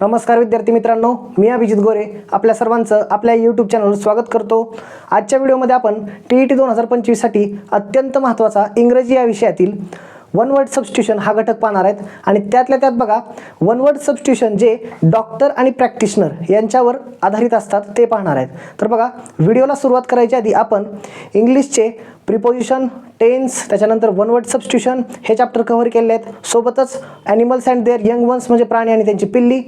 नमस्कार विद्यार्थी मित्रांनो मी अभिजित गोरे. आपल्या सर्वांचं आपल्या यूट्यूब चॅनलवर स्वागत करतो. आजच्या व्हिडिओमध्ये आपण टी ई टी दोन हजार पंचवीससाठी अत्यंत महत्त्वाचा इंग्रजी या विषयातील वन वर्ड सबस्टिट्यूशन हा घटक पाहणार आहेत. आणि त्यातल्या त्यात बघा वन वर्ड सबस्टिट्यूशन जे डॉक्टर आणि प्रॅक्टिशनर यांच्यावर आधारित असतात ते पाहणार आहेत. तर बघा व्हिडिओला सुरुवात करायच्या आधी आपण इंग्लिशचे प्रिपोजिशन टेन्स त्याच्यानंतर वन वर्ड सबस्टिट्यूशन हे चॅप्टर कव्हर केले आहेत. सोबतच animals and their young ones म्हणजे प्राणी आणि त्यांची पिल्ली.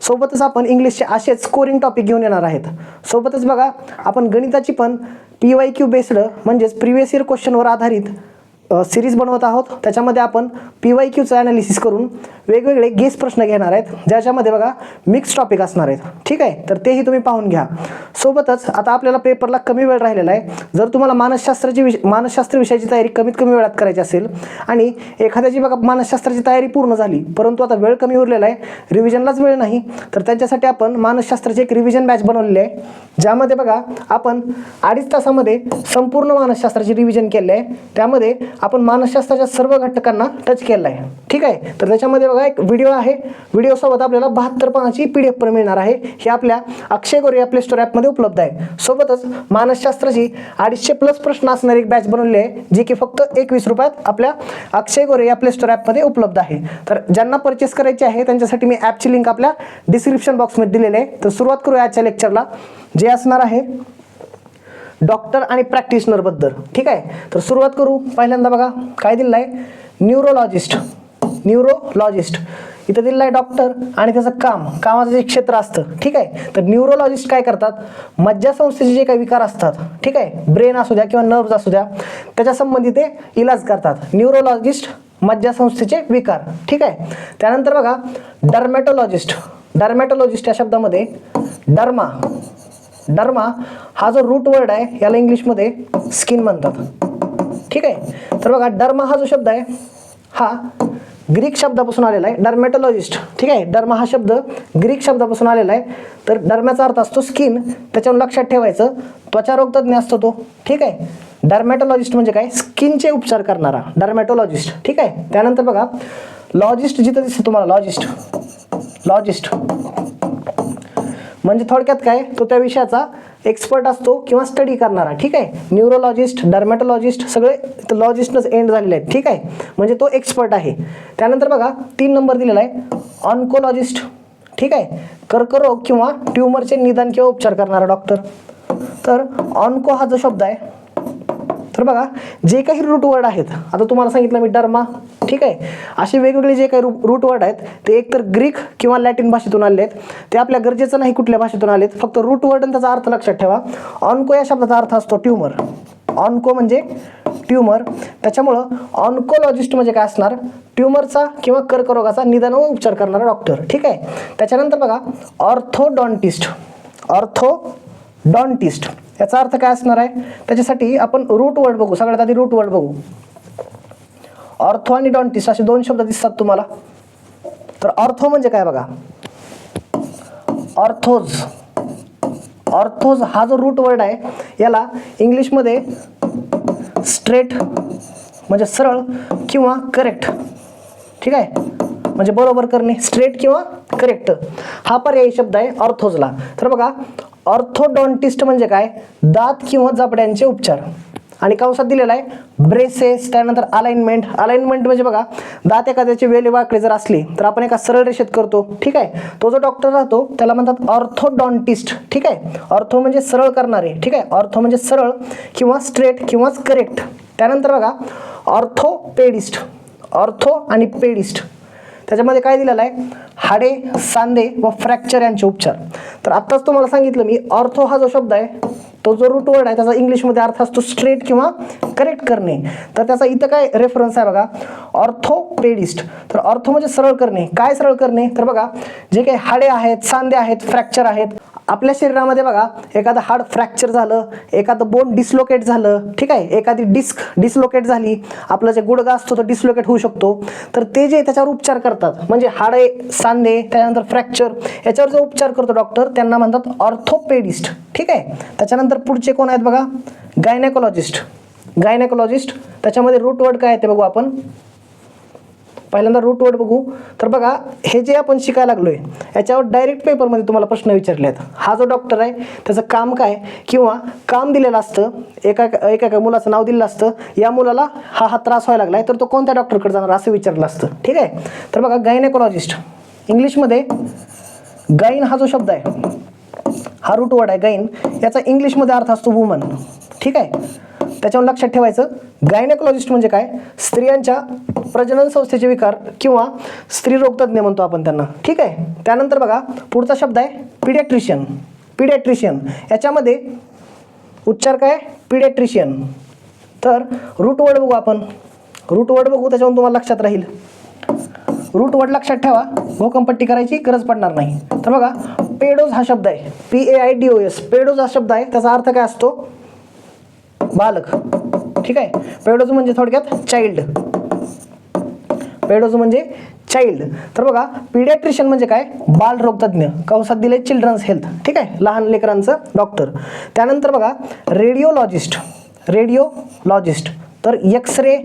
सोबतच आपण इंग्लिशचे असेच स्कोरिंग टॉपिक घेऊन येणार आहेत. सोबतच बघा आपण गणिताची पण पी वाय क्यू बेस्ड म्हणजेच प्रिव्हियस इयर क्वेश्चनवर आधारित सिरीज बनवत आहोत. त्याच्यामध्ये आपण पी वाय क्यूचं ॲनालिसिस करून वेगवेगळे गेस प्रश्न घेणार आहेत. ज्याच्यामध्ये बघा मिक्स टॉपिक असणार आहेत. ठीक आहे? तर तेही तुम्ही पाहून घ्या. सोबतच आता आपल्याला पेपरला कमी वेळ राहिलेला आहे. जर तुम्हाला मानसशास्त्राची विष मानसशास्त्र विषयाची तयारी कमीत कमी वेळात करायची असेल आणि एखाद्याची बघा मानसशास्त्राची तयारी पूर्ण झाली परंतु आता वेळ कमी उरलेला आहे रिव्हिजनलाच वेळ नाही तर त्यांच्यासाठी आपण मानसशास्त्राची एक रिव्हिजन बॅच बनवलेली आहे. ज्यामध्ये बघा आपण अडीच तासामध्ये संपूर्ण मानसशास्त्राची रिव्हिजन केले आहे. त्यामध्ये आपण मानसशास्त्राच्या सर्व घटकांना टच केलं आहे ठीक आहे? तर त्याच्यामध्ये बघा एक व्हिडिओ आहे. व्हिडिओसोबत आपल्याला बहात्तर पानाची पी डी एफ पण मिळणार आहे. हे आपल्या अक्षय गोरे या प्ले स्टोर ॲपमध्ये उपलब्ध आहे. सोबतच मानसशास्त्राची अडीचशे प्लस प्रश्न असणारी एक बॅच बनवली आहे जी की फक्त एकवीस रुपयात आपल्या अक्षय गोरे या प्ले स्टोर ॲपमध्ये उपलब्ध आहे. तर ज्यांना परचेस करायची आहे त्यांच्यासाठी मी ॲपची लिंक आपल्या डिस्क्रिप्शन बॉक्समध्ये दिलेली आहे. तर सुरुवात करूया आजच्या लेक्चरला जे असणार आहे डॉक्टर आणि प्रॅक्टिशनरबद्दल ठीक आहे? तर सुरुवात करू. पहिल्यांदा बघा काय दिलं आहे न्यूरोलॉजिस्ट. न्यूरोलॉजिस्ट. इथं दिलेलं आहे डॉक्टर आणि त्याचं काम कामाचं जे क्षेत्र असतं. ठीक आहे? तर न्यूरोलॉजिस्ट काय करतात? मज्जासंस्थेचे जे काही विकार असतात ठीक आहे? ब्रेन असू द्या किंवा नर्व्ज असू द्या त्याच्या संबंधी ते इलाज करतात. न्यूरोलॉजिस्ट मज्जासंस्थेचे विकार. ठीक आहे? त्यानंतर बघा डर्मॅटोलॉजिस्ट. डर्मॅटोलॉजिस्ट या शब्दामध्ये डर्मा. डर्मा हा जो रूट वर्ड आहे याला इंग्लिशमध्ये स्किन म्हणतात. ठीक आहे? तर बघा डर्मा हा जो शब्द आहे हा ग्रीक शब्दापासून आलेला आहे डर्मॅटोलॉजिस्ट ठीक आहे? डर्मा हा शब्द ग्रीक शब्दापासून आलेला आहे. तर डर्म्याचा अर्थ असतो स्किन त्याच्यावर लक्षात ठेवायचं त्वचारोग तज्ज्ञ असतो तो. ठीक आहे? डर्मॅटोलॉजिस्ट म्हणजे काय? स्किनचे उपचार करणारा डर्मॅटोलॉजिस्ट ठीक आहे? त्यानंतर बघा लॉजिस्ट जिथं दिसतं तुम्हाला लॉजिस्ट लॉजिस्ट म्हणजे थोडक्यात काय? तो त्या विषयाचा एक्सपर्ट असतो किंवा स्टडी करणारा ठीक आहे? न्यूरोलॉजिस्ट डर्मॅटोलॉजिस्ट सगळे लॉजिस्टच एंड झालेले आहेत ठीक आहे? म्हणजे तो एक्सपर्ट आहे. त्यानंतर बघा तीन नंबर दिलेला आहे. ऑन्कोलॉजिस्ट ठीक आहे? कर्करोग किंवा ट्युमरचे निदान किंवा उपचार करणारा डॉक्टर तर ऑन्को हा जो शब्द आहे तर बघा जे काही रूट वर्ड आहेत आता तुम्हाला सांगितलं मी डर्मा ठीक आहे? असे वेगवेगळे जे काही रूट वर्ड आहेत ते एकतर ग्रीक किंवा लॅटिन भाषेतून आले आहेत. ते आपल्या गरजेचं नाही कुठल्या भाषेतून आलेत फक्त रूट वर्ड आणि त्याचा अर्थ लक्षात ठेवा. ऑन्को या शब्दाचा अर्थ असतो ट्यूमर ऑन्को म्हणजे ट्यूमर त्याच्यामुळं ऑन्कोलॉजिस्ट म्हणजे काय असणार? ट्यूमरचा किंवा कर्करोगाचा निदान व उपचार करणारा डॉक्टर ठीक आहे? त्याच्यानंतर बघा ऑर्थोडॉन्टिस्ट ऑर्थो डॉन्टिस्ट याचा अर्थ काय असणार आहे? त्याच्यासाठी आपण रूट वर्ड बघू. सगळ्यात आधी रूट वर्ड बघू. ऑर्थो आणि डॉन्टिस्ट असे दोन शब्द दिसतात तुम्हाला. तर ऑर्थो म्हणजे काय बघा? ऑर्थोज. ऑर्थोज हा जो रूट वर्ड आहे याला इंग्लिशमध्ये स्ट्रेट म्हणजे सरळ किंवा करेक्ट. ठीक आहे? म्हणजे बरोबर करणे स्ट्रेट किंवा करेक्ट. हा पर्यायी शब्द आहे ऑर्थोजला. तर बघा ऑर्थोडॉन्टिस्ट म्हणजे काय? दात किंवा जबड्यांचे उपचार. आणि कंसात दिलेला आहे ब्रेसेस त्यानंतर अलाइनमेंट. अलाइनमेंट म्हणजे बघा दात एखाद्याची वेली वाकडे जर असली तर आपण एका सरळ रेषेत करतो ठीक आहे? तो जो डॉक्टर राहतो त्याला म्हणतात ऑर्थोडॉन्टिस्ट ठीक आहे? ऑर्थो म्हणजे सरळ करणारे ठीक आहे? ऑर्थो म्हणजे सरळ किंवा स्ट्रेट किंवा करेक्ट. त्यानंतर बघा ऑर्थोपेडिस्ट. ऑर्थो आणि पेडिस्ट. त्याच्यामध्ये काय दिलेलं आहे? हाडे सांधे व फ्रॅक्चर यांचे उपचार. तर आत्ताच तुम्हाला सांगितलं मी ऑर्थो हा जो शब्द आहे तो जो रूट वर्ड आहे त्याचा इंग्लिशमध्ये अर्थ असतो स्ट्रेट किंवा करेक्ट करणे. तर त्याचा इथं काय रेफरन्स आहे बघा? ऑर्थोपेडिस्ट तर ऑर्थो म्हणजे सरळ करणे. काय सरळ करणे? तर बघा जे काही हाडे आहेत सांधे आहेत फ्रॅक्चर आहेत आपल्या शरीरामध्ये बघा एखादं हाड फ्रॅक्चर झालं एखादं बोन डिसलोकेट झालं ठीक आहे? एखादी डिस्क डिसलोकेट झाली आपला जे गुडगा असतो तो डिसलोकेट होऊ शकतो. तर ते जे त्याच्यावर उपचार करतात म्हणजे हाडे सांधे त्यानंतर फ्रॅक्चर याच्यावर जो उपचार करतो डॉक्टर त्यांना म्हणतात ऑर्थोपेडिस्ट ठीक आहे? त्याच्यानंतर पुढचे कोण आहेत बघा? गायनेकोलॉजिस्ट गायनेकोलॉजिस्ट त्याच्यामध्ये रूट वर्ड काय आहे ते बघू आपण. पहिल्यांदा रूट वर्ड बघू. तर बघा हे जे आपण शिकायला लागलो आहे याच्यावर डायरेक्ट पेपरमध्ये तुम्हाला प्रश्न विचारले आहेत हा जो डॉक्टर आहे त्याचं काम काय? किंवा काम दिलेलं असतं एका एका एका मुलाचं नाव दिलेलं असतं या मुलाला हा हा त्रास व्हायला लागला आहे तर तो कोणत्या डॉक्टरकडे जाणार असं विचारलं असतं. ठीक आहे? तर बघा गायनेकोलॉजिस्ट इंग्लिशमध्ये गाईन हा जो शब्द आहे हा रूट वर्ड आहे गाईन याचा इंग्लिशमध्ये अर्थ असतो वुमन ठीक आहे? त्याच्यावर लक्षात ठेवायचं. गायनेकोलॉजिस्ट म्हणजे काय? स्त्रियांच्या प्रजनन संस्थेचे विकार किंवा स्त्री रोगतज्ञ म्हणतो आपण त्यांना. ठीक आहे? त्यानंतर बघा पुढचा शब्द आहे पिडॅट्रिशियन पिडॅट्रिशियन याच्यामध्ये उच्चार काय पिडॅट्रिशियन तर रूट वर्ड बघू आपण. रूट वर्ड बघू त्याच्यावरून तुम्हाला लक्षात राहील. रूट वर्ड लक्षात ठेवा. भूकंपट्टी करायची गरज पडणार नाही. तर बघा पेडोज हा शब्द आहे. P A I D O S paidos हा शब्द आहे. त्याचा अर्थ काय असतो? बालक. ठीक आहे? पेडोज म्हणजे थोडक्यात चाइल्ड पेडोज म्हणजे चाइल्ड तर बघा पिडियाट्रिशियन म्हणजे काय? बालरोगतज्ञ. कंसात दिले चिल्ड्रन्स हेल्थ ठीक आहे? लहान लेकरांचं डॉक्टर त्यानंतर बघा रेडिओलॉजिस्ट रेडिओलॉजिस्ट तर X ray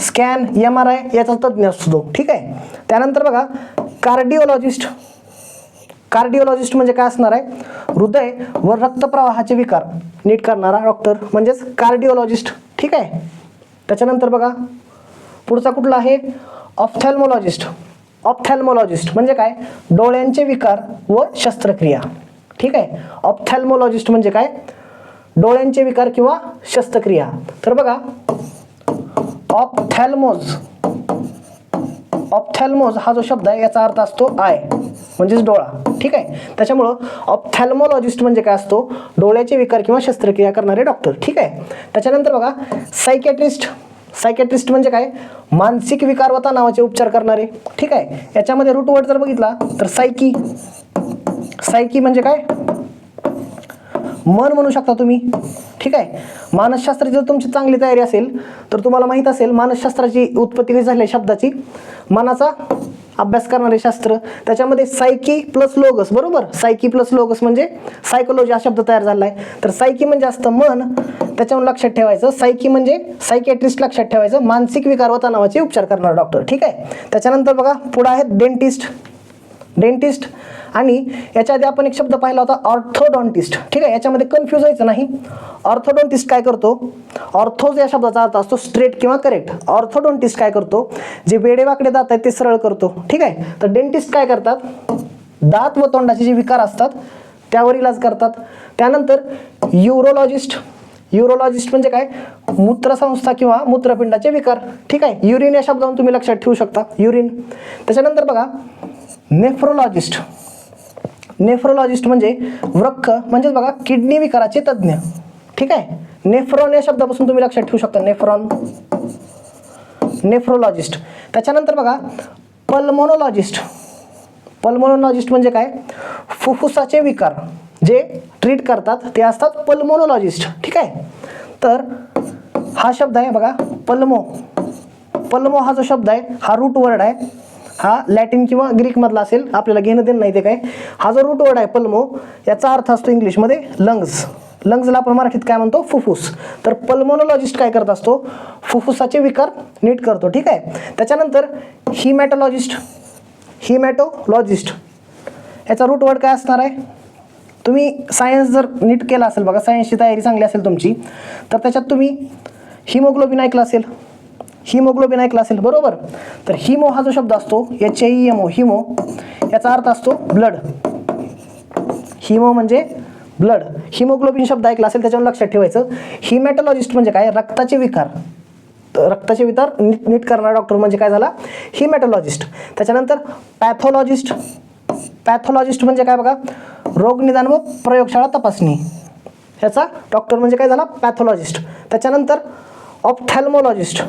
scan M R I याचा तज्ज्ञ असतो. तो ठीक आहे? त्यानंतर बघा कार्डिओलॉजिस्ट कार्डिओलॉजिस्ट म्हणजे काय असणार आहे? हृदय व रक्तप्रवाहाचे विकार नीट करणारा डॉक्टर म्हणजेच कार्डिओलॉजिस्ट ठीक आहे? त्याच्यानंतर बघा पुढचा कुठला आहे? ऑप्थॅल्मोलॉजिस्ट ऑप्थॅल्मोलॉजिस्ट म्हणजे काय? डोळ्यांचे विकार व शस्त्रक्रिया. ठीक आहे? ऑप्थॅल्मोलॉजिस्ट म्हणजे काय? डोळ्यांचे विकार किंवा शस्त्रक्रिया. तर बघा ऑप्थॅल्मोज ऑप्थॅल्मोज हा जो शब्द आहे याचा अर्थ असतो आय म्हणजेच डोळा. ठीक आहे? त्याच्यामुळं ऑप्थॅल्मोलॉजिस्ट म्हणजे काय असतो? डोळ्याचे विकार किंवा शस्त्रक्रिया करणारे डॉक्टर. ठीक आहे? त्याच्यानंतर बघा सायकॅट्रिस्ट सायकॅट्रिस्ट म्हणजे काय? मानसिक विकार व तणावाचे उपचार करणारे. ठीक आहे? याच्यामध्ये रूट वर्ड जर बघितला तर सायकी सायकी म्हणजे काय? मन म्हणू शकता तुम्ही. ठीक आहे? मानसशास्त्राची जर तुमची चांगली तयारी असेल तर तुम्हाला माहीत असेल मानसशास्त्राची उत्पत्ती कशी झाली शब्दाची. मनाचा अभ्यास करणारे शास्त्र. त्याच्यामध्ये सायकी प्लस लोगस बरोबर? सायकी प्लस लोगस म्हणजे सायकोलॉजी हा शब्द तयार झाला आहे तर सायकी म्हणजे असतं मन. त्याच्यावर लक्षात ठेवायचं. सायकी म्हणजे सायकॅट्रिस्ट लक्षात ठेवायचं. मानसिक विकार व तणावाचे उपचार करणारा डॉक्टर ठीक आहे? त्याच्यानंतर बघा पुढं आहेत डेंटिस्ट डेंटिस्ट. आणि याच्या आधी आपण एक शब्द पाहिला होता ऑर्थोडॉन्टिस्ट. ठीक आहे याच्यामध्ये कन्फ्यूज व्हायचं नाही. ऑर्थोडॉन्टिस्ट काय करतो? ऑर्थोज या शब्दाचा अर्थ असतो स्ट्रेट किंवा करेक्ट ऑर्थोडॉन्टिस्ट काय करतो? जे वेडेवाकडे दात आहेत ते सरळ करतो. ठीक आहे? तर डेंटिस्ट काय करतात? दात व तोंडाचे जे विकार असतात त्यावर इलाज करतात. त्यानंतर युरोलॉजिस्ट युरोलॉजिस्ट म्हणजे काय? मूत्रसंस्था किंवा मूत्रपिंडाचे विकार. ठीक आहे? युरिन या शब्दावरून तुम्ही लक्षात ठेवू शकता. युरिन त्याच्यानंतर बघा नेफ्रोलॉजिस्ट नेफ्रोलॉजिस्ट म्हणजे वृक्क म्हणजेच बघा किडनी विकाराचे तज्ज्ञ. ठीक आहे? नेफ्रॉन या शब्दापासून तुम्ही लक्षात ठेवू शकता. नेफ्रॉन नेफ्रोलॉजिस्ट त्याच्यानंतर बघा पल्मोनोलॉजिस्ट पल्मोनोलॉजिस्ट म्हणजे काय? फुफ्फुसाचे विकार जे ट्रीट करतात ते असतात पल्मोनोलॉजिस्ट ठीक आहे? तर हा शब्द आहे बघा पल्मो. पल्मो हा जो शब्द आहे हा रूट वर्ड आहे. हा लॅटिन किंवा ग्रीकमधला असेल आपल्याला घेणं देणं नाही ते काय. हा जो रूट वर्ड आहे पल्मो याचा अर्थ असतो इंग्लिशमध्ये लंग्स लंग्सला आपण मराठीत काय म्हणतो? फुफ्फुस. तर पल्मोनोलॉजिस्ट काय करत असतो? फुफ्फुसाचे विकार नीट करतो ठीक आहे? त्याच्यानंतर हिमॅटोलॉजिस्ट हिमॅटोलॉजिस्ट याचा रूट वर्ड काय असणार आहे? तुम्ही सायन्स जर नीट केला असेल बघा सायन्सची तयारी चांगली असेल तुमची तर त्याच्यात तुम्ही हिमोग्लोबिन ऐकलं असेल. हिमोग्लोबिन ऐकलं असेल बरोबर? तर हिमो हा जो शब्द असतो H E M O hemo याचा अर्थ असतो ब्लड. हिमो म्हणजे ब्लड. हिमोग्लोबिन शब्द ऐकला असेल त्याच्यावर लक्षात ठेवायचं. हिमॅटॉलॉजिस्ट म्हणजे काय? रक्ताचे विकार. तर रक्ताचे विकार नीट नीट करणारा डॉक्टर म्हणजे काय झाला? हिमॅटॉलॉजिस्ट. त्याच्यानंतर पॅथॉलॉजिस्ट. पॅथॉलॉजिस्ट म्हणजे काय बघा? रोगनिदान व प्रयोगशाळा तपासणी. ह्याचा डॉक्टर म्हणजे काय झाला? पॅथॉलॉजिस्ट. त्याच्यानंतर ऑप्थॅल्मोलॉजिस्ट.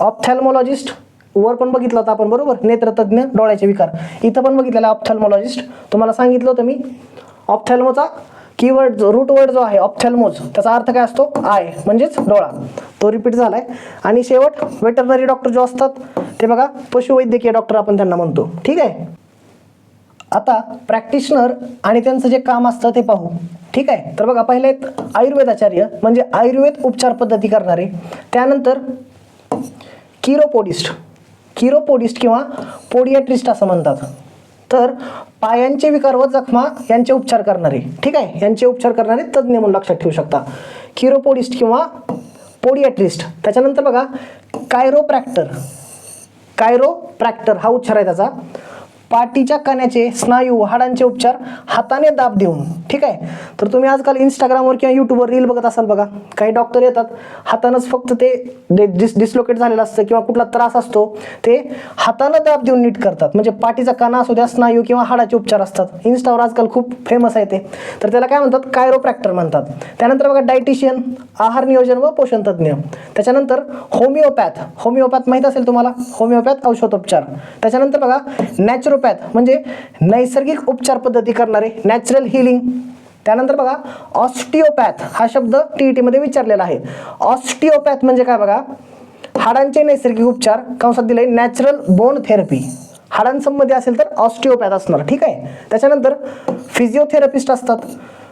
ऑप्थॅल्मॉलॉजिस्ट वर पण बघितलं होतं आपण बरोबर? नेत्रतज्ञ डोळ्याचे विकार. इथं पण बघितलेला ऑप्थॅल्मॉलॉजिस्ट तुम्हाला सांगितलं होतं मी ऑप्थॅल्मोचा कीवर्ड जो रूट वर्ड जो आहे ऑप्थॅल्मोज त्याचा अर्थ काय असतो? आय म्हणजेच डोळा. तो रिपीट झाला आहे आणि शेवट वेटरनरी डॉक्टर जो असतात ते बघा पशुवैद्यकीय डॉक्टर आपण त्यांना म्हणतो. ठीक आहे? आता प्रॅक्टिशनर आणि त्यांचं जे काम असतं ते पाहू. ठीक आहे? तर बघा पहिले आयुर्वेदाचार्य म्हणजे आयुर्वेद उपचार पद्धती करणारे. त्यानंतर किरोपोडिस्ट. किरोपोडिस्ट किंवा पोडियाट्रिस्ट असं म्हणतात. तर पायांचे विकार व जखमा यांचे उपचार करणारे. ठीक आहे? यांचे उपचार करणारे तज्ज्ञ म्हणून लक्षात ठेवू शकता. किरोपोडिस्ट किंवा पोडियाट्रिस्ट. त्याच्यानंतर बघा कायरोप्रॅक्टर कायरोप्रॅक्टर हा उच्चार आहे त्याचा. पाठीच्या कण्याचे स्नायू हाडांचे उपचार हाताने दाब देऊन ठीक आहे? तर तुम्ही आजकाल इंस्टाग्रामवर किंवा यूट्यूबवर रील बघत असाल बघा. काही डॉक्टर येतात हातानंच फक्त ते डिस डिसलोकेट झालेलं असतं किंवा कुठला त्रास असतो ते हातानं दाब देऊन नीट करतात. म्हणजे पाठीचा कणा असू द्या स्नायू किंवा हाडाचे उपचार असतात. इन्स्टावर आजकाल खूप फेमस आहे ते. तर त्याला काय म्हणतात? कायरोप्रॅक्टर म्हणतात. त्यानंतर बघा डायटिशियन आहार नियोजन व पोषण तज्ज्ञ. त्याच्यानंतर होमिओपॅथ होमिओपॅथ माहीत असेल तुम्हाला? होमिओपॅथ औषधोपचार. त्याच्यानंतर बघा नॅचरोपॅथ म्हणजे नैसर्गिक उपचार पद्धती करणारे नॅचरल हिलिंग त्यानंतर बघा ऑस्टिओपॅथ हा शब्द टी ई टीमध्ये विचारलेला आहे. ऑस्टिओपॅथ म्हणजे काय बघा? हाडांचे नैसर्गिक उपचार कंसात दिले नॅचरल बोन थेरपी हाडांसंबंधी असेल तर ऑस्टिओपॅथ असणार ठीक आहे? त्याच्यानंतर फिजिओथेरपिस्ट असतात.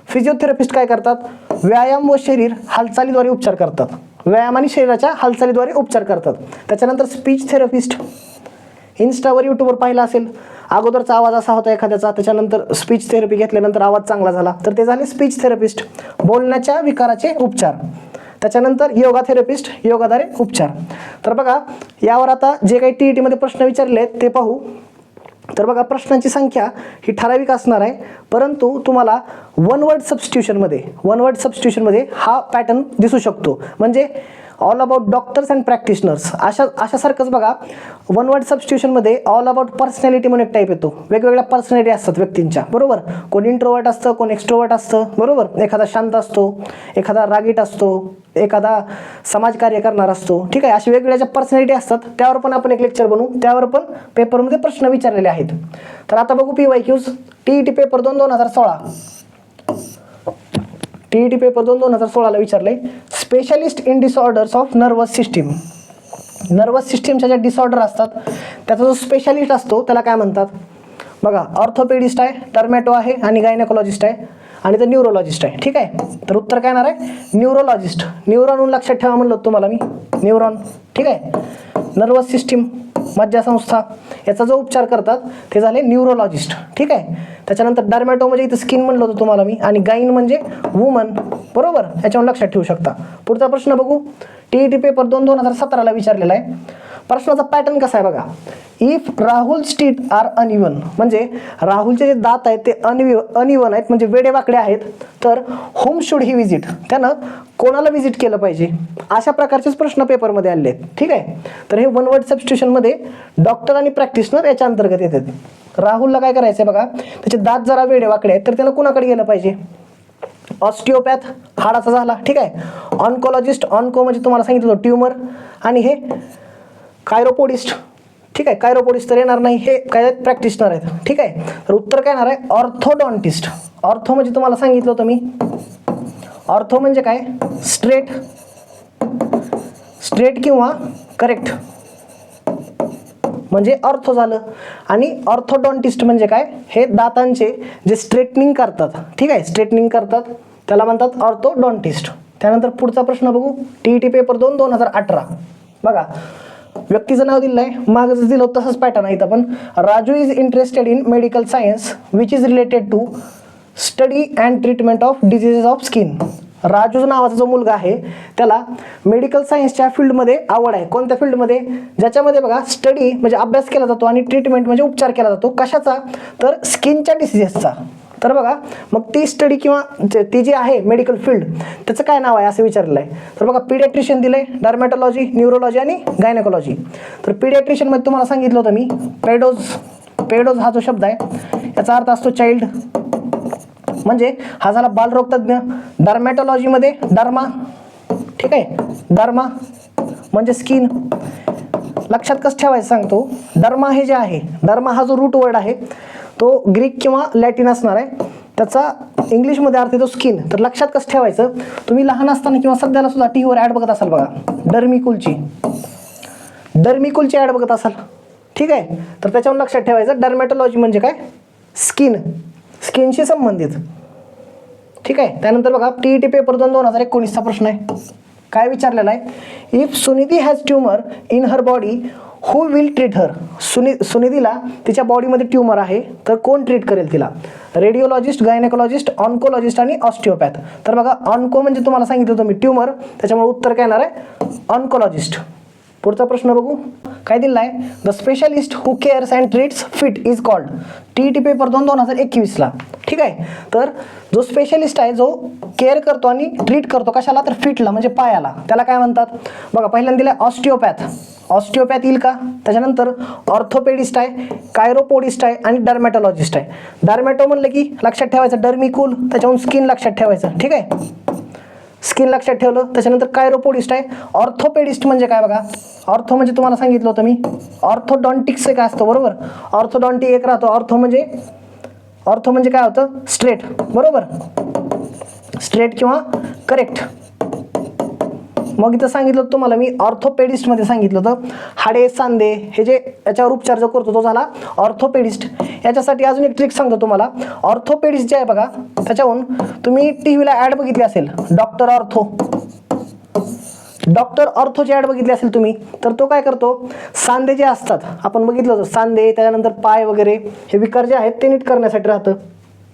फिजिओथेरपिस्ट काय करतात? व्यायाम व शरीर हालचालीद्वारे उपचार करतात. व्यायाम आणि शरीराच्या हालचालीद्वारे उपचार करतात. त्याच्यानंतर स्पीच थेरपिस्ट इन्स्टावर यूट्यूबवर पाहिला असेल. अगोदरचा आवाज असा होता एखाद्याचा त्याच्यानंतर स्पीच थेरपी घेतल्यानंतर आवाज चांगला झाला. तर ते झाले स्पीच थेरपिस्ट बोलण्याच्या विकाराचे उपचार. त्याच्यानंतर योगा थेरपिस्ट योगाद्वारे उपचार. तर बघा यावर आता जे काही टी ई टीमध्ये प्रश्न विचारले आहेत ते पाहू. तर बघा प्रश्नांची संख्या ही ठराविक असणार आहे. परंतु तुम्हाला वन वर्ड सबस्टिट्यूशनमध्ये वन वर्ड सबस्टिट्यूशनमध्ये हा पॅटर्न दिसू शकतो. म्हणजे all about doctors and practitioners अशा अशासारखंच बघा वन वर्ड सबस्टिट्यूशनमध्ये ऑल अबाउट पर्सनॅलिटी म्हणून एक टाईप येतो. वेगवेगळ्या पर्सनॅलिटी असतात व्यक्तींच्या बरोबर? कोण इंट्रोवर्ट असतं कोण एक्स्ट्रोवर्ट असतं बरोबर? एखादा शांत असतो एखादा रागीट असतो एखादा समाजकार्य करणार असतो ठीक आहे? अशा वेगवेगळ्या ज्या पर्सनॅलिटी असतात त्यावर पण आपण एक लेक्चर बनवू. त्यावर पण पेपरमध्ये प्रश्न विचारलेले आहेत. तर आता बघू P Y Qs T E T paper दोन दोन हजार सोळा. टी ई टी पेपर दोन दोन हजार सोळाला विचारले. Specialist in disorders of nervous system nervous सिस्टीमच्या ज्या डिसऑर्डर असतात त्याचा जो स्पेशालिस्ट असतो त्याला काय म्हणतात? बघा ऑर्थोपेडिस्ट आहे टर्मॅटो आहे आणि गायनेकोलॉजिस्ट आहे आणि तर न्यूरोलॉजिस्ट आहे. ठीक आहे? तर उत्तर काय येणार आहे? न्यूरोलॉजिस्ट न्यूरॉन लक्षात ठेवा म्हणलं होतं तुम्हाला मी. न्यूरॉन ठीक आहे? नर्वस सिस्टीम मज्जासंस्था याचा जो उपचार करतात ते झाले न्यूरोलॉजिस्ट ठीक आहे? त्याच्यानंतर डर्मॅटो म्हणजे इथं स्किन म्हणलं होतं तुम्हाला मी आणि गाईन म्हणजे वुमन बरोबर? याच्यावर लक्षात ठेवू शकता. पुढचा प्रश्न बघू. टी ई टी पेपर दोन दोन हजार सतराला विचारलेला आहे. प्रश्नाचा पॅटर्न कसा आहे बघा. If Rahul teeth are uneven म्हणजे राहुलचे जे दात आहेत ते अनवि अनइवन आहेत म्हणजे वेडेवाकडे आहेत तर होम शुड ही विजिट त्यानं कोणाला विजिट केलं पाहिजे? अशा प्रकारचेच प्रश्न पेपरमध्ये आले आहेत. ठीक आहे? तर हे वन वर्ड सबस्टिट्यूशनमध्ये डॉक्टर आणि प्रॅक्टिशनर याच्या अंतर्गत येतात. राहुलला काय करायचं आहे बघा त्याचे दात जरा वेडेवाकडे आहेत तर त्यानं कुणाकडे गेलं पाहिजे? ऑस्टिओपॅथ हाडाचा झाला. ठीक आहे? ऑन्कोलॉजिस्ट ऑन्को म्हणजे तुम्हाला सांगितलं ट्यूमर ट्युमर आणि हे कायरोपोडिस्ट ठीक आहे कायरोपोडिस्ट तर येणार नाही हे काय प्रॅक्टिशनर आहेत. ठीक आहे तर उत्तर काय येणार आहे? ऑर्थोडॉन्टिस्ट ऑर्थो म्हणजे तुम्हाला सांगितलं होतं मी. ऑर्थो म्हणजे काय? स्ट्रेट स्ट्रेट किंवा करेक्ट म्हणजे ऑर्थो झालं. आणि ऑर्थोडॉन्टिस्ट म्हणजे काय? हे दातांचे जे स्ट्रेटनिंग करतात. ठीक आहे स्ट्रेटनिंग करतात. त्याला म्हणतात ऑर्थोडॉन्टिस्ट त्यानंतर पुढचा प्रश्न बघू. टी ई टी पेपर दोन दोन हजार अठरा. बघा. व्यक्तीचं नाव दिलं आहे मागं दिलं होतं तसंच पॅटर्न आहे इथं पण. Raju is interested in medical science which is related to study and treatment of diseases of skin Raju नावाचा जो मुलगा आहे त्याला मेडिकल सायन्सच्या फील्डमध्ये आवड आहे. कोणत्या फील्डमध्ये ज्याच्यामध्ये बघा स्टडी म्हणजे अभ्यास केला जातो आणि ट्रीटमेंट म्हणजे उपचार केला जातो. कशाचा? तर स्किनच्या डिसिजेसचा तर बघा मग ती स्टडी किंवा जे- ती जी आहे मेडिकल फील्ड त्याचं काय नाव आहे असं विचारलं आहे तर बघा पिडियाट्रिशियन दिलं आहे डर्मॅटॉलॉजी न्यूरोलॉजी आणि गायनेकोलॉजी तर पिडियाट्रिशियनमध्ये तुम्हाला सांगितलं होतं मी पेडोज पेडोज हा जो शब्द आहे याचा अर्थ असतो चाइल्ड म्हणजे हा झाला बालरोगतज्ञ. डर्मॅटॉलॉजीमध्ये डर्मा ठीक आहे? डर्मा म्हणजे स्किन लक्षात कसं ठेवायचं सांगतो? डर्मा हे जे आहे डर्मा हा जो रूट वर्ड आहे तो ग्रीक किंवा लॅटिन असणार आहे. त्याचा इंग्लिशमध्ये अर्थ येतो स्किन. तर लक्षात कसं ठेवायचं? तुम्ही लहान असताना किंवा सध्याला सुद्धा टी व्हीवर ॲड बघत असाल बघा. डर्मिकुलची. डर्मिकुलची ॲड बघत असाल. ठीक आहे? तर त्याच्यावर लक्षात ठेवायचं. डर्मॅटोलॉजी म्हणजे काय? स्किन. स्किनशी संबंधित. ठीक आहे? त्यानंतर बघा टी ई टी पेपर दोन दोन हजार एकोणीसचा प्रश्न आहे. काय विचारलेला आहे? If Sunidhi has tumour in her body who will treat her सुनि सुनिधीला तिच्या बॉडीमध्ये ट्युमर आहे तर कोण ट्रीट करेल तिला? रेडिओलॉजिस्ट गायनेकोलॉजिस्ट ऑन्कोलॉजिस्ट आणि ऑस्टिओपॅथ तर बघा ऑन्को म्हणजे तुम्हाला सांगितलं होतं मी ट्युमर त्याच्यामुळे उत्तर काय येणार आहे? ऑन्कोलॉजिस्ट पुढचा प्रश्न बघू. काय दिला आहे the specialist who cares and treats feet is called T T paper दोन दोन हजार एकवीसला ठीक आहे? तर जो स्पेशलिस्ट आहे जो केअर करतो आणि ट्रीट करतो कशाला? तर फिटला म्हणजे पायाला. त्याला काय म्हणतात? बघा पहिल्यांदा दिलं ऑस्टिओपॅथ ऑस्टिओपॅथ येईल का? त्याच्यानंतर ऑर्थोपेडिस्ट आहे कायरोपोडिस्ट आहे आणि डर्मॅटॉलॉजिस्ट आहे. डर्मॅटो म्हणलं की लक्षात ठेवायचं. डर्मिकूल त्याच्याहून स्किन लक्षात ठेवायचं. ठीक आहे? स्किन लक्षात ठेवलं त्याच्यानंतर कायरोपोडिस्ट आहे. ऑर्थोपेडिस्ट म्हणजे काय बघा? ऑर्थो म्हणजे तुम्हाला सांगितलं होतं मी. ऑर्थोडॉन्टिक्स एक असतं बरोबर? ऑर्थोडॉन्टी एक राहतो. ऑर्थो म्हणजे ऑर्थो म्हणजे काय होतं? स्ट्रेट बरोबर? स्ट्रेट किंवा करेक्ट. मग इथं सांगितलं तुम्हाला मी ऑर्थोपेडिस्टमध्ये सांगितलं होतं. हाडे सांदे हे जे याच्यावर उपचार जो करतो तो झाला ऑर्थोपेडिस्ट याच्यासाठी अजून एक ट्रिक सांगतो तुम्हाला. ऑर्थोपेडिस्ट जे आहे बघा त्याच्याहून तुम्ही टी व्हीला ॲड बघितली असेल डॉक्टर ऑर्थो डॉक्टर ऑर्थोची ॲड बघितली असेल तुम्ही तर तो काय करतो सांधे जे असतात आपण बघितलं होतं सांधे त्याच्यानंतर पाय वगैरे हे विकार जे आहेत ते नीट करण्यासाठी राहतं.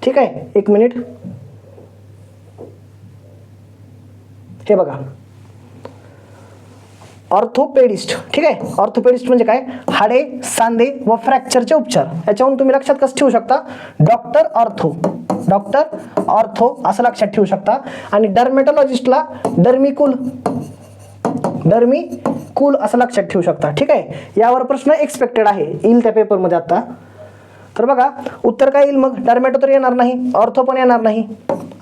ठीक आहे? एक मिनिट हे बघा. ऑर्थोपेडिस्ट ठीक आहे? ऑर्थोपेडिस्ट म्हणजे काय? हाडे सांधे व फ्रॅक्चरचे उपचार. याच्यावरून तुम्ही लक्षात कसं ठेवू शकता? Doctor ortho. डॉक्टर ऑर्थो असं लक्षात ठेवू शकता. आणि डर्मेटॉलॉजिस्टला डर्मिकुल. डर्मी कूल असं लक्षात ठेवू शकता ठीक आहे? यावर प्रश्न एक्सपेक्टेड आहे. येईल त्या पेपरमध्ये आता. तर बघा उत्तर काय येईल मग? डर्मॅटो तर येणार नाही. ऑर्थो पण येणार नाही.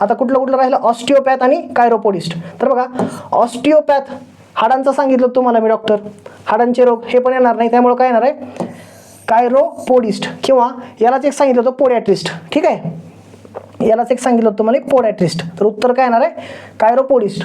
आता कुठलं कुठलं राहिलं? ऑस्टिओपॅथ आणि कायरोपोडिस्ट. तर बघा ऑस्टिओपॅथ हाडांचं सांगितलं तुम्हाला मी डॉक्टर हाडांचे रोग हे पण येणार नाही त्यामुळे काय येणार आहे? कायरोपोडिस्ट किंवा यालाच एक सांगितलं होतं पोडॅट्रिस्ट. ठीक आहे? यालाच एक सांगितलं होतं तुम्हाला एक पोडॅट्रिस्ट. तर उत्तर काय येणार आहे? कायरोपोडिस्ट.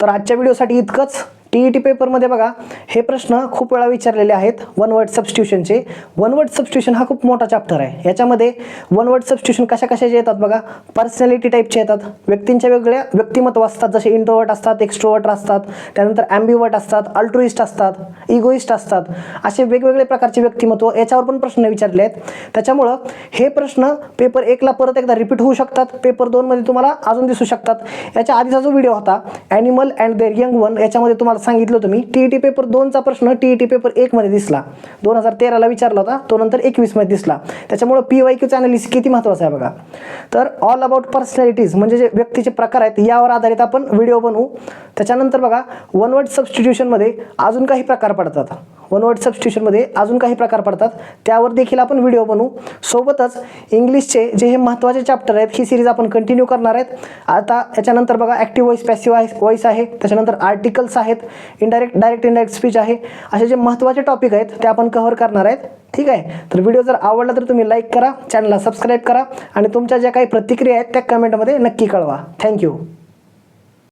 तर आजच्या व्हिडिओसाठी इतकंच. टी ई टी पेपरमध्ये बघा हे प्रश्न खूप वेळा विचारलेले आहेत वन वर्ड सबस्टिट्यूशनचे वन वर्ड सबस्टिट्यूशन हा खूप मोठा चॅप्टर आहे. याच्यामध्ये वन वर्ड सबस्टिट्यूशन कशा कशाचे येतात बघा? पर्सनॅलिटी टाईपचे येतात. व्यक्तींच्या वेगळ्या व्यक्तिमत्व असतात जसे इंट्रोवर्ट असतात एक्स्ट्रोवर्ट असतात त्यानंतर ॲम्बिवर्ट असतात अल्ट्रुइस्ट असतात इगोइस्ट असतात. असे वेगवेगळे प्रकारचे व्यक्तिमत्व याच्यावर पण प्रश्न विचारले आहेत. त्याच्यामुळं हे प्रश्न पेपर एकला परत एकदा रिपीट होऊ शकतात. पेपर दोनमध्ये तुम्हाला अजून दिसू शकतात. याच्या आधीचा जो व्हिडिओ होता animal and their young one याच्यामध्ये तुम्हाला सांगितलं होतं मी टी ई टी पेपर दोनचा प्रश्न टी ई टी पेपर एकमध्ये दिसला. दोन हजार तेराला विचारला होता तो नंतर एकवीसमध्ये दिसला. त्याच्यामुळं पी वाय क्यूचं अनालिसिस किती महत्त्वाचं आहे बघा. तर ऑल अबाउट पर्सनॅलिटीज म्हणजे जे व्यक्तीचे प्रकार आहेत यावर आधारित आपण व्हिडिओ बनवू. त्याच्यानंतर बघा वन वर्ड सबस्टिट्यूशनमध्ये अजून काही प्रकार पडतात. वन वर्ड सबस्टिट्यूशनमध्ये अजून काही प्रकार पडतात. त्यावर देखील आपण व्हिडिओ बनवू. सोबतच इंग्लिशचे जे हे महत्त्वाचे चॅप्टर आहेत ही सिरीज आपण कंटिन्यू करणार आहेत. आता याच्यानंतर बघा ॲक्टिव्ह व्हॉइस पॅसिव्ह वॉईस आहे. त्याच्यानंतर आर्टिकल्स आहेत. इनडायरेक्ट डायरेक्ट इनडायरेक्ट स्पीच आहे. असे जे महत्त्वाचे टॉपिक आहेत ते आपण कव्हर करणार आहेत. ठीक आहे? तर व्हिडिओ जर आवडला तर तुम्ही लाईक करा चॅनलला सबस्क्राईब करा आणि तुमच्या ज्या काही प्रतिक्रिया आहेत त्या कमेंटमध्ये नक्की कळवा. थँक्यू